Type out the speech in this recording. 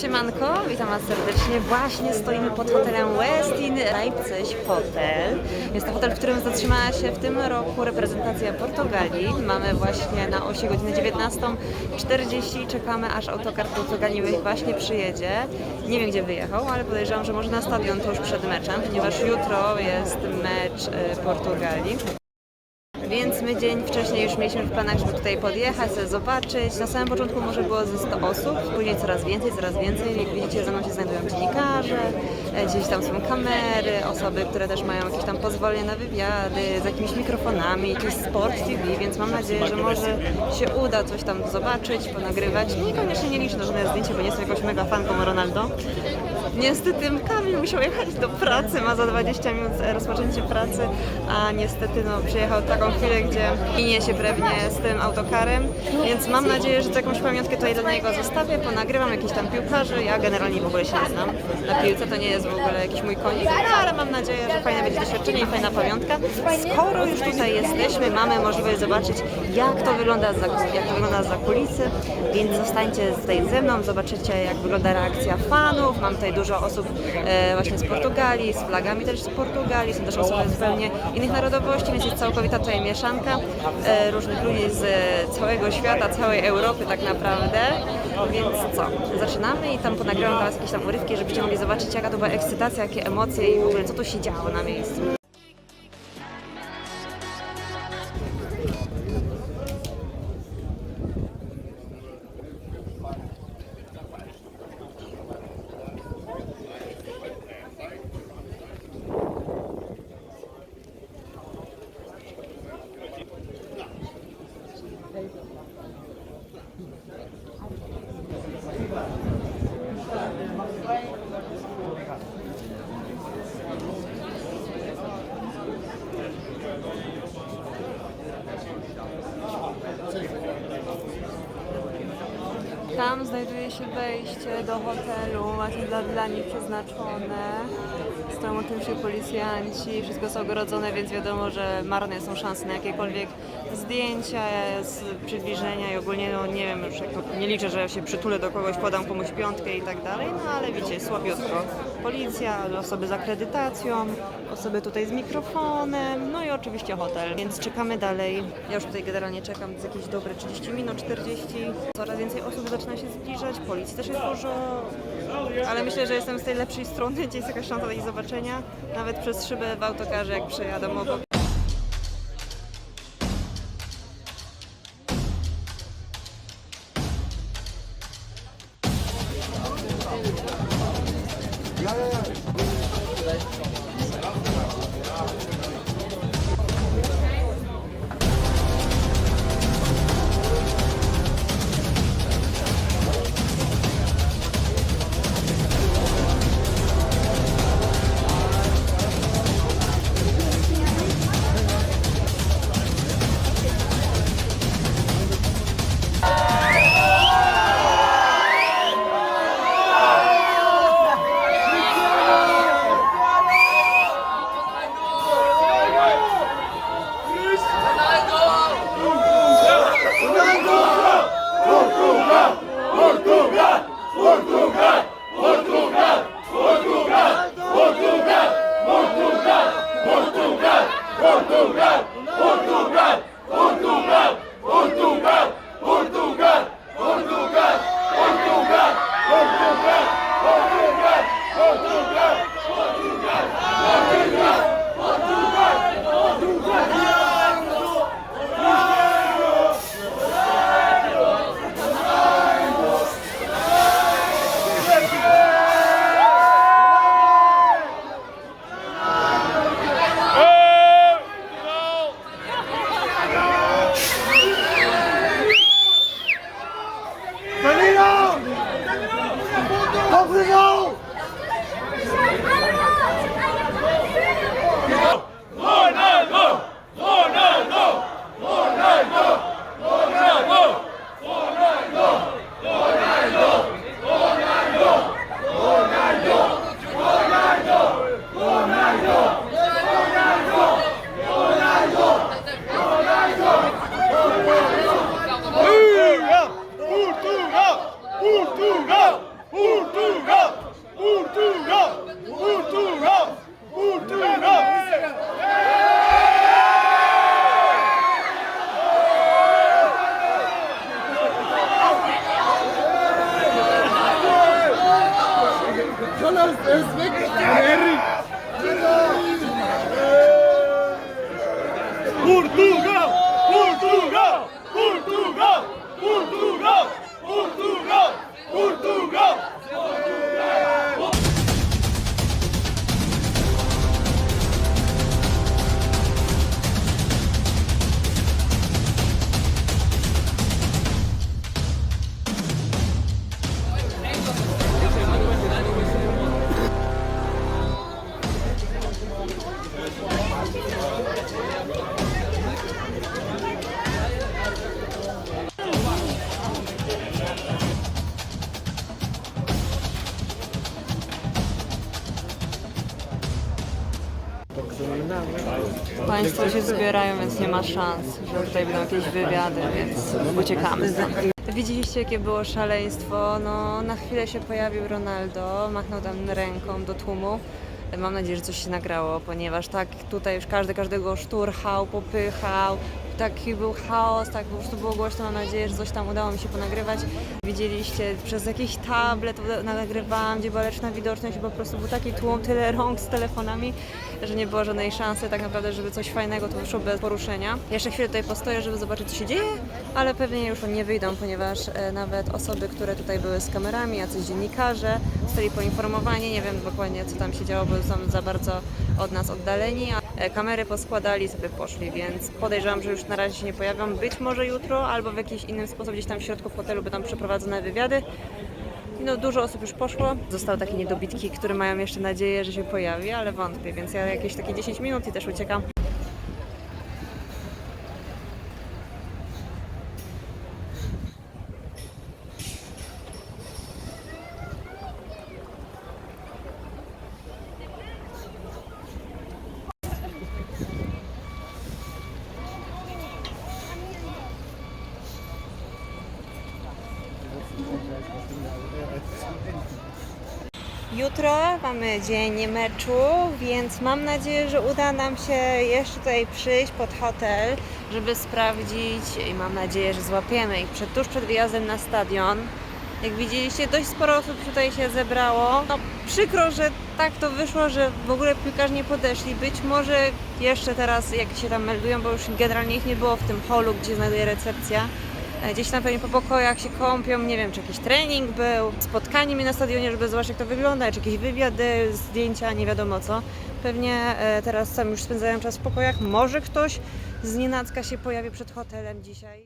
Siemanko, witam Was serdecznie. Właśnie stoimy pod hotelem Westin Leipzig Hotel. Jest to hotel, w którym zatrzymała się w tym roku reprezentacja Portugalii. Mamy właśnie na osi godzinę 19.40. Czekamy aż autokar Portugalii właśnie przyjedzie. Nie wiem gdzie wyjechał, ale podejrzewam, że może na stadion to już przed meczem, ponieważ jutro jest mecz e, Portugalii. Więc my dzień wcześniej już mieliśmy w planach, żeby tutaj podjechać, sobie zobaczyć. Na samym początku może było ze 100 osób, później coraz więcej, coraz więcej. Jak widzicie, ze mną się znajdują dziennikarze, e, gdzieś tam są kamery, osoby, które też mają jakieś tam pozwolenie na wywiady, z jakimiś mikrofonami, jakiś sport TV, więc mam nadzieję, że może się uda coś tam zobaczyć, ponagrywać. Niekoniecznie nie liczę na żadne zdjęcie, bo nie jestem jakąś mega fanką Ronaldo. Niestety Kamil musiał jechać do pracy, ma za 20 minut rozpoczęcie pracy, a niestety no, przyjechał taką chwilę, gdzie minie się pewnie z tym autokarem, więc mam nadzieję, że jakąś pamiątkę tutaj dla niego zostawię, ponagrywam jakichś tam piłkarzy, ja generalnie w ogóle się nie znam na piłce, to nie jest w ogóle jakiś mój konik, no, ale mam nadzieję, że fajne będzie doświadczenie i fajna pamiątka. Skoro już tutaj jesteśmy, mamy możliwość zobaczyć, jak to wygląda za, jak to wygląda za kulisy, więc zostańcie tutaj ze mną, zobaczycie, jak wygląda reakcja fanów. Mam tutaj dużo osób e, właśnie z Portugalii, z flagami też z Portugalii, są też osoby zupełnie innych narodowości, więc jest całkowita tutaj mieszanka e, różnych ludzi z e, całego świata, całej Europy tak naprawdę. Więc co, zaczynamy i tam ponagrywam dla Was jakieś tam urywki, żebyście mogli zobaczyć, jaka to była ekscytacja, jakie emocje i w ogóle co tu się działo na miejscu. Tam znajduje się wejście do hotelu, właśnie dla, dla nich przeznaczone. Stoją oczywiście policjanci, wszystko jest ogrodzone, więc wiadomo, że marne są szanse na jakiekolwiek zdjęcia przybliżenia i ogólnie, no nie wiem, już jak to, nie liczę, że się przytulę do kogoś, podam komuś piątkę i tak dalej, no ale wiecie, słabiutko. Policja, osoby z akredytacją, osoby tutaj z mikrofonem, no i oczywiście hotel, więc czekamy dalej. Ja już tutaj generalnie czekam z jakieś dobre 30 minut, 40. Coraz więcej osób zaczyna się zbliżać, policji też jest dużo, ale myślę, że jestem z tej lepszej strony, gdzie jest jakaś szansa do ich zobaczenia, nawet przez szybę w autokarze, jak przejadą obok. Ja, ja, ja. Państwo się zbierają, więc nie ma szans, że tutaj będą jakieś wywiady, więc uciekamy. Widzieliście, jakie było szaleństwo. No, na chwilę się pojawił Ronaldo, machnął tam ręką do tłumu. Mam nadzieję, że coś się nagrało, ponieważ tak tutaj już każdy każdego szturchał, popychał. Taki był chaos, tak po prostu było głośno. Mam nadzieję, że coś tam udało mi się ponagrywać. Widzieliście, przez jakiś tablet nagrywałam, gdzie była leczna widoczność i po prostu był taki tłum, tyle rąk z telefonami, że nie było żadnej szansy tak naprawdę, żeby coś fajnego tu wyszło bez poruszenia. Jeszcze chwilę tutaj postoję, żeby zobaczyć, co się dzieje, ale pewnie już nie wyjdą, ponieważ e, nawet osoby, które tutaj były z kamerami, jacyś dziennikarze, zostali poinformowani, nie wiem dokładnie, co tam się działo, bo są za bardzo od nas oddaleni, a e, kamery poskładali sobie poszli, więc podejrzewam, że już na razie się nie pojawią, być może jutro, albo w jakiś inny sposób gdzieś tam w środku w hotelu będą przeprowadzone wywiady. No, dużo osób już poszło. Zostały takie niedobitki, które mają jeszcze nadzieję, że się pojawi, ale wątpię, więc ja jakieś takie 10 minut i też uciekam. Jutro mamy dzień meczu, więc mam nadzieję, że uda nam się jeszcze tutaj przyjść pod hotel, żeby sprawdzić i mam nadzieję, że złapiemy ich przed, tuż przed wyjazdem na stadion. Jak widzieliście, dość sporo osób tutaj się zebrało. No, przykro, że tak to wyszło, że w ogóle piłkarze nie podeszli. Być może jeszcze teraz, jak się tam meldują, bo już generalnie ich nie było w tym holu, gdzie znajduje recepcja. E, Gdzieś tam pewnie po pokojach się kąpią, nie wiem, czy jakiś trening był, spotkanie mi na stadionie, żeby zobaczyć jak to wygląda, czy jakieś wywiady, zdjęcia, nie wiadomo co. Pewnie e, teraz sami już spędzają czas w pokojach, może ktoś z nienacka się pojawi przed hotelem dzisiaj.